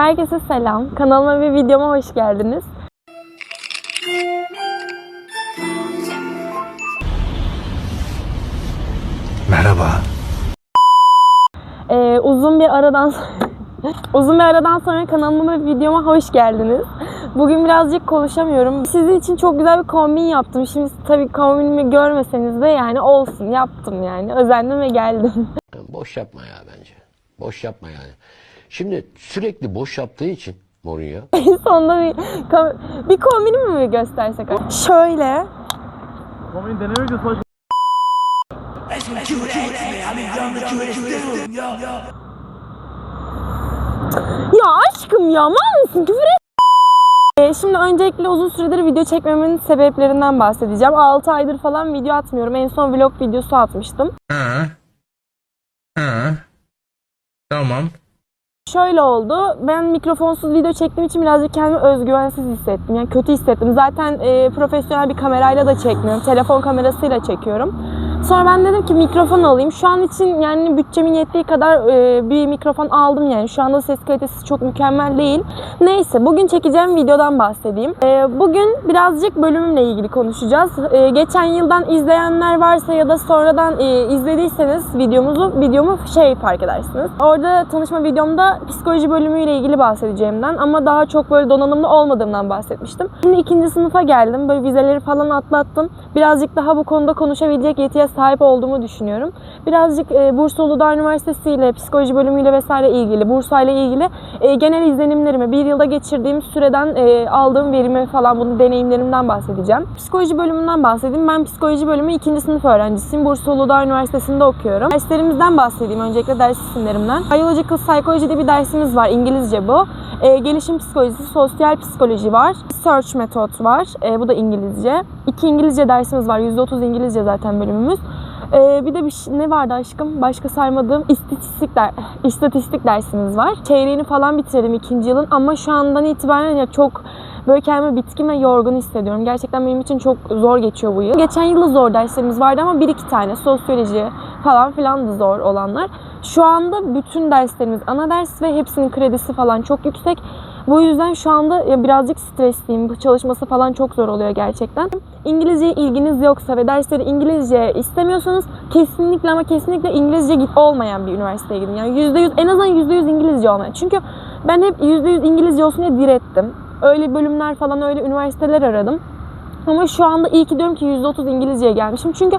Herkese selam. Kanalıma ve videoma hoş geldiniz. Merhaba. Ee, uzun bir aradan uzun bir aradan sonra kanalıma ve videoma hoş geldiniz. Bugün birazcık konuşamıyorum. Sizin için çok güzel bir kombin yaptım. Şimdi tabii kombinimi görmeseniz de yani olsun yaptım yani. Özendim ve geldim. Boş yapma ya bence. Boş yapma yani. Şimdi sürekli boş yaptığı için Mourinho En sonunda bir, bir kombinimi mi göstersek? Şöyle. Kombin deneme videosu baş... Ya aşkım ya mal mısın? Küfür et. Ee, Şimdi öncelikle uzun süredir video çekmemin sebeplerinden bahsedeceğim. 6 aydır falan video atmıyorum. En son vlog videosu atmıştım. Ha. Ha. Tamam. Şöyle oldu. Ben mikrofonsuz video çektiğim için birazcık kendimi özgüvensiz hissettim. Yani kötü hissettim. Zaten e, profesyonel bir kamerayla da çekmiyorum. Telefon kamerasıyla çekiyorum. Sonra ben dedim ki mikrofon alayım. Şu an için yani bütçemin yettiği kadar e, bir mikrofon aldım yani. Şu anda ses kalitesi çok mükemmel değil. Neyse bugün çekeceğim videodan bahsedeyim. E, bugün birazcık bölümümle ilgili konuşacağız. E, geçen yıldan izleyenler varsa ya da sonradan e, izlediyseniz videomuzu videomu şey fark edersiniz. Orada tanışma videomda psikoloji bölümüyle ilgili bahsedeceğimden ama daha çok böyle donanımlı olmadığımdan bahsetmiştim. Şimdi ikinci sınıfa geldim. Böyle vizeleri falan atlattım. Birazcık daha bu konuda konuşabilecek yetiye sahip olduğumu düşünüyorum. Birazcık e, Bursa Uludağ Üniversitesi ile psikoloji bölümüyle vesaire ilgili, Bursa ile ilgili e, genel izlenimlerimi, bir yılda geçirdiğim süreden e, aldığım verimi falan, bunun deneyimlerimden bahsedeceğim. Psikoloji bölümünden bahsedeyim. Ben psikoloji bölümü ikinci sınıf öğrencisiyim. Bursa Uludağ Üniversitesi'nde okuyorum. Derslerimizden bahsedeyim. Öncelikle ders isimlerimden. Biological Psychology diye bir dersimiz var. İngilizce bu. E, gelişim psikolojisi, sosyal psikoloji var. Search metot var. E, bu da İngilizce. İki İngilizce dersimiz var. %30 İngilizce zaten bölümümüz. Ee, bir de bir ne vardı aşkım? Başka saymadığım istatistik der, istatistik dersimiz var. Çeyreğini falan bitirdim ikinci yılın ama şu andan itibaren ya çok böyle kendimi bitkin ve yorgun hissediyorum. Gerçekten benim için çok zor geçiyor bu yıl. Geçen yıl da zor derslerimiz vardı ama bir iki tane sosyoloji falan filan da zor olanlar. Şu anda bütün derslerimiz ana ders ve hepsinin kredisi falan çok yüksek. Bu yüzden şu anda birazcık stresliyim. Çalışması falan çok zor oluyor gerçekten. İngilizceye ilginiz yoksa ve dersleri İngilizce istemiyorsanız kesinlikle ama kesinlikle İngilizce git olmayan bir üniversiteye gidin. Yani %100 en azından %100 İngilizce olmayan. Çünkü ben hep %100 İngilizce olsun diye direttim. Öyle bölümler falan öyle üniversiteler aradım. Ama şu anda iyi ki diyorum ki %30 İngilizceye gelmişim. Çünkü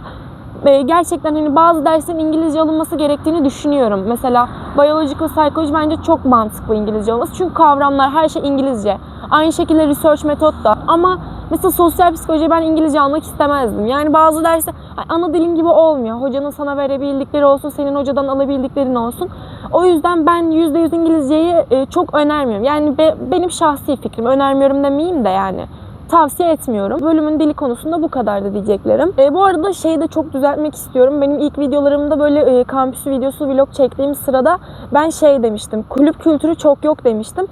e, gerçekten hani bazı derslerin İngilizce alınması gerektiğini düşünüyorum. Mesela Biological Psychology bence çok mantıklı İngilizce olması. Çünkü kavramlar her şey İngilizce. Aynı şekilde research metot da. Ama mesela sosyal psikoloji ben İngilizce almak istemezdim. Yani bazı dersler ana dilin gibi olmuyor. Hocanın sana verebildikleri olsun, senin hocadan alabildiklerin olsun. O yüzden ben %100 İngilizceyi e, çok önermiyorum. Yani be- benim şahsi fikrim. Önermiyorum demeyeyim de yani tavsiye etmiyorum. Bölümün dili konusunda bu kadardı diyeceklerim. E, bu arada şeyi de çok düzeltmek istiyorum. Benim ilk videolarımda böyle e, kampüsü videosu vlog çektiğim sırada ben şey demiştim. Kulüp kültürü çok yok demiştim.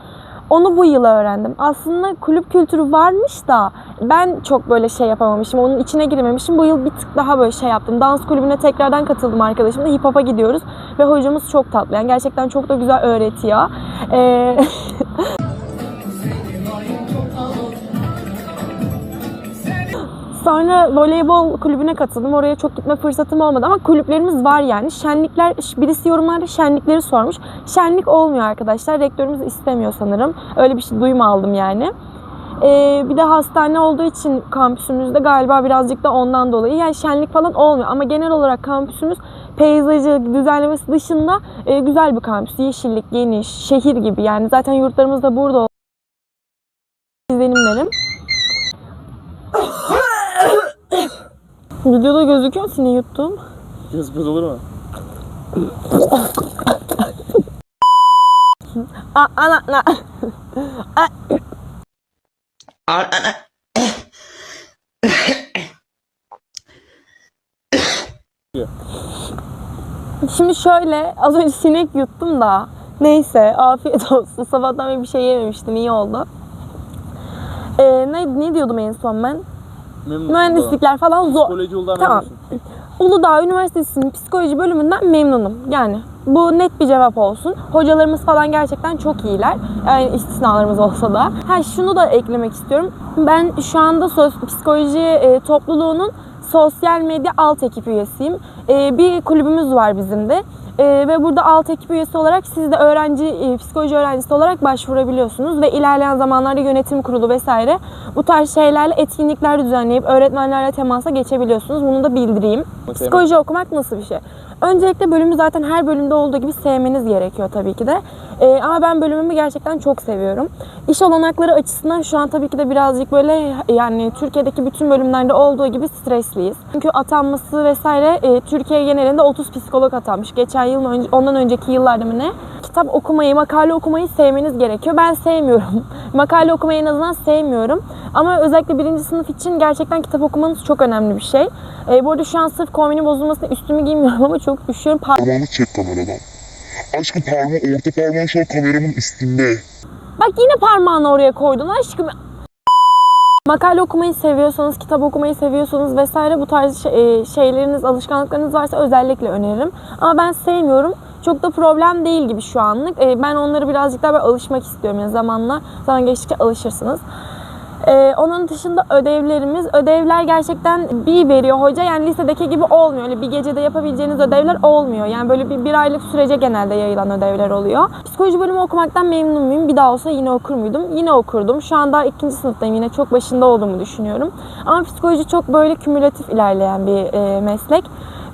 Onu bu yıl öğrendim. Aslında kulüp kültürü varmış da ben çok böyle şey yapamamışım. Onun içine girememişim. Bu yıl bir tık daha böyle şey yaptım. Dans kulübüne tekrardan katıldım arkadaşımla. Hip hop'a gidiyoruz. Ve hocamız çok tatlı. Yani gerçekten çok da güzel öğretiyor. E, Sonra voleybol kulübüne katıldım. Oraya çok gitme fırsatım olmadı ama kulüplerimiz var yani. Şenlikler, birisi yorumlarda şenlikleri sormuş. Şenlik olmuyor arkadaşlar. Rektörümüz istemiyor sanırım. Öyle bir şey duyum aldım yani. Ee, bir de hastane olduğu için kampüsümüzde galiba birazcık da ondan dolayı yani şenlik falan olmuyor. Ama genel olarak kampüsümüz peyzajı düzenlemesi dışında e, güzel bir kampüs. Yeşillik, geniş, şehir gibi yani. Zaten yurtlarımız da burada izlenimlerim. Videoda gözüküyor mu senin yuttuğum? Yazık olur mu? Aa, ana, ana. Şimdi şöyle az önce sinek yuttum da neyse afiyet olsun. Sabahtan beri bir şey yememiştim iyi oldu. Ee, ne, ne diyordum en son ben? Memnun Mühendislikler falan zor. Psikoloji yoldan Tamam. Uludağ Üniversitesi'nin psikoloji bölümünden memnunum. Yani Bu net bir cevap olsun. Hocalarımız falan gerçekten çok iyiler. Yani istisnalarımız olsa da. Ha şunu da eklemek istiyorum. Ben şu anda sos- psikoloji e, topluluğunun sosyal medya alt ekip üyesiyim. E, bir kulübümüz var bizim de. E, ve burada alt ekip üyesi olarak siz de öğrenci, e, psikoloji öğrencisi olarak başvurabiliyorsunuz ve ilerleyen zamanlarda yönetim kurulu vesaire bu tarz şeylerle etkinlikler düzenleyip öğretmenlerle temasa geçebiliyorsunuz. Bunu da bildireyim. Psikoloji okumak nasıl bir şey? Öncelikle bölümü zaten her bölümde olduğu gibi sevmeniz gerekiyor tabii ki de. Ee, ama ben bölümümü gerçekten çok seviyorum. İş olanakları açısından şu an tabii ki de birazcık böyle yani Türkiye'deki bütün bölümlerde olduğu gibi stresliyiz. Çünkü atanması vesaire e, Türkiye genelinde 30 psikolog atanmış. Geçen yıl mı ondan önceki yıllarda mı ne? Kitap okumayı, makale okumayı sevmeniz gerekiyor. Ben sevmiyorum. makale okumayı en azından sevmiyorum. Ama özellikle birinci sınıf için gerçekten kitap okumanız çok önemli bir şey. E, bu arada şu an sırf kombinin bozulmasına üstümü giymiyorum ama çok üşüyorum. Par- Parmağını çek kameradan. Aşkım parmağı, orta parmağın şu an kameramın üstünde. Bak yine parmağını oraya koydun aşkım. Makale okumayı seviyorsanız, kitap okumayı seviyorsanız vesaire bu tarz şey- e, şeyleriniz, alışkanlıklarınız varsa özellikle öneririm. Ama ben sevmiyorum. Çok da problem değil gibi şu anlık. E, Ben onları birazcık daha böyle alışmak istiyorum. Yani zamanla, zaman geçtikçe alışırsınız. Ee, onun dışında ödevlerimiz, ödevler gerçekten bir veriyor hoca. Yani lisedeki gibi olmuyor. Öyle bir gecede yapabileceğiniz ödevler olmuyor. Yani böyle bir, bir aylık sürece genelde yayılan ödevler oluyor. Psikoloji bölümü okumaktan memnun muyum? Bir daha olsa yine okur muydum? Yine okurdum. Şu anda ikinci sınıftayım. Yine çok başında olduğumu düşünüyorum. Ama psikoloji çok böyle kümülatif ilerleyen bir e, meslek.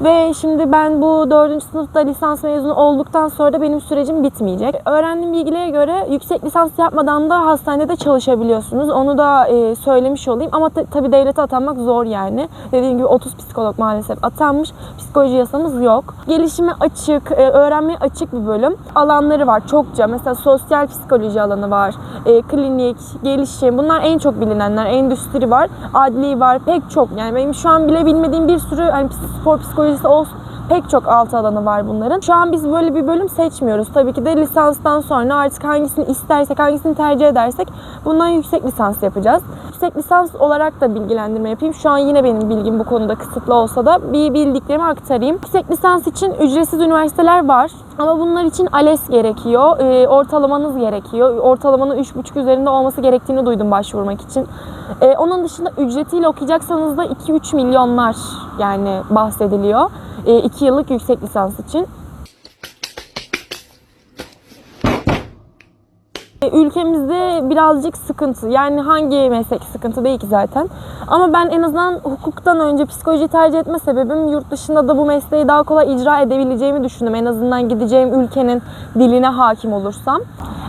Ve şimdi ben bu dördüncü sınıfta lisans mezunu olduktan sonra da benim sürecim bitmeyecek. Öğrendiğim bilgilere göre yüksek lisans yapmadan da hastanede çalışabiliyorsunuz. Onu da e, söylemiş olayım. Ama ta- tabii devlete atanmak zor yani. Dediğim gibi 30 psikolog maalesef atanmış. Psikoloji yasamız yok. Gelişime açık, e, öğrenmeye açık bir bölüm. Alanları var çokça. Mesela sosyal psikoloji alanı var. E, klinik, gelişim. Bunlar en çok bilinenler. Endüstri var. Adli var. Pek çok. Yani benim şu an bile bilmediğim bir sürü hani spor psikolojisi olsun pek çok alt alanı var bunların. Şu an biz böyle bir bölüm seçmiyoruz. Tabii ki de lisanstan sonra artık hangisini istersek, hangisini tercih edersek bundan yüksek lisans yapacağız. Yüksek lisans olarak da bilgilendirme yapayım. Şu an yine benim bilgim bu konuda kısıtlı olsa da bir bildiklerimi aktarayım. Yüksek lisans için ücretsiz üniversiteler var. Ama bunlar için ALES gerekiyor. Ee, ortalamanız gerekiyor. Ortalamanın 3,5 üzerinde olması gerektiğini duydum başvurmak için. Ee, onun dışında ücretiyle okuyacaksanız da 2-3 milyonlar yani bahsediliyor. 2 yıllık yüksek lisans için. E, Ülkemizde birazcık sıkıntı. Yani hangi meslek sıkıntı değil ki zaten. Ama ben en azından hukuktan önce psikoloji tercih etme sebebim yurt dışında da bu mesleği daha kolay icra edebileceğimi düşündüm. En azından gideceğim ülkenin diline hakim olursam.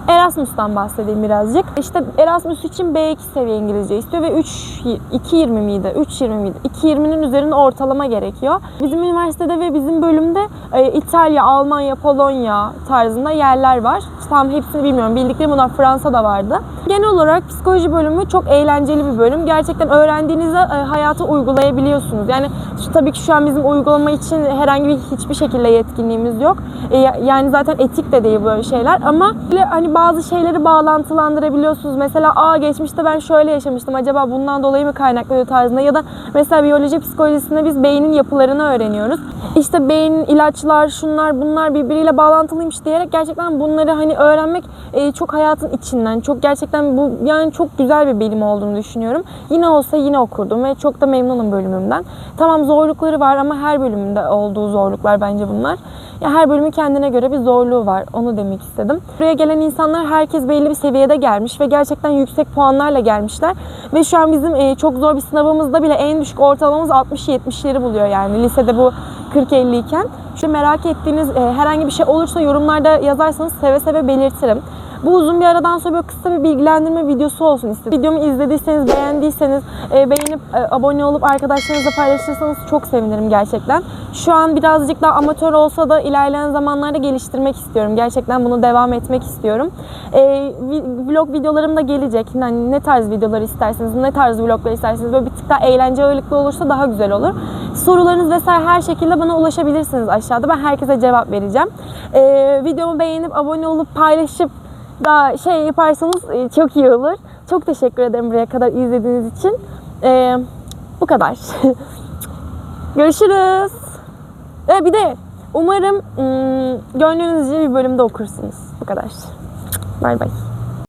Erasmus'tan bahsedeyim birazcık. İşte Erasmus için B2 seviye İngilizce istiyor ve 3 2.20 miydi? 3.20 miydi? 2.20'nin üzerinde ortalama gerekiyor. Bizim üniversitede ve bizim bölümde e, İtalya, Almanya, Polonya tarzında yerler var. Tam hepsini bilmiyorum. Bildiklerim bunlar Fransa'da vardı. Genel olarak psikoloji bölümü çok eğlenceli bir bölüm. Gerçekten öğrendiğinizi e, hayata uygulayabiliyorsunuz. Yani şu, tabii ki şu an bizim uygulama için herhangi bir hiçbir şekilde yetkinliğimiz yok. E, yani zaten etik de değil böyle şeyler ama böyle hani bazı şeyleri bağlantılandırabiliyorsunuz. Mesela aa geçmişte ben şöyle yaşamıştım. Acaba bundan dolayı mı kaynaklanıyor tarzında ya da mesela biyoloji psikolojisinde biz beynin yapılarını öğreniyoruz. İşte beyin ilaçlar, şunlar, bunlar birbiriyle bağlantılıymış diyerek gerçekten bunları hani öğrenmek e, çok hayatın içinden, çok gerçekten bu yani çok güzel bir bilim olduğunu düşünüyorum. Yine olsa yine okurdum ve çok da memnunum bölümümden. Tamam zorlukları var ama her bölümünde olduğu zorluklar bence bunlar. Ya her bölümün kendine göre bir zorluğu var. Onu demek istedim. Buraya gelen insanlar herkes belli bir seviyede gelmiş ve gerçekten yüksek puanlarla gelmişler. Ve şu an bizim e, çok zor bir sınavımızda bile en düşük ortalamamız 60-70'leri buluyor yani. Lisede bu 40-50 iken. Şu merak ettiğiniz e, herhangi bir şey olursa yorumlarda yazarsanız seve seve belirtirim. Bu uzun bir aradan sonra böyle kısa bir bilgilendirme videosu olsun istedim. Videomu izlediyseniz, beğendiyseniz, e, beğenip e, abone olup arkadaşlarınızla paylaşırsanız çok sevinirim gerçekten. Şu an birazcık daha amatör olsa da ilerleyen zamanlarda geliştirmek istiyorum. Gerçekten bunu devam etmek istiyorum. Vlog videolarım da gelecek. Yani ne tarz videolar isterseniz, ne tarz vloglar isterseniz böyle bir tık daha eğlence ağırlıklı olursa daha güzel olur. Sorularınız vesaire her şekilde bana ulaşabilirsiniz aşağıda. Ben herkese cevap vereceğim. E, videomu beğenip abone olup paylaşıp daha şey yaparsanız e, çok iyi olur. Çok teşekkür ederim buraya kadar izlediğiniz için. E, bu kadar. Görüşürüz. E, bir de Umarım ım, gönlünüzce bir bölümde okursunuz. Bu kadar. Bay bay.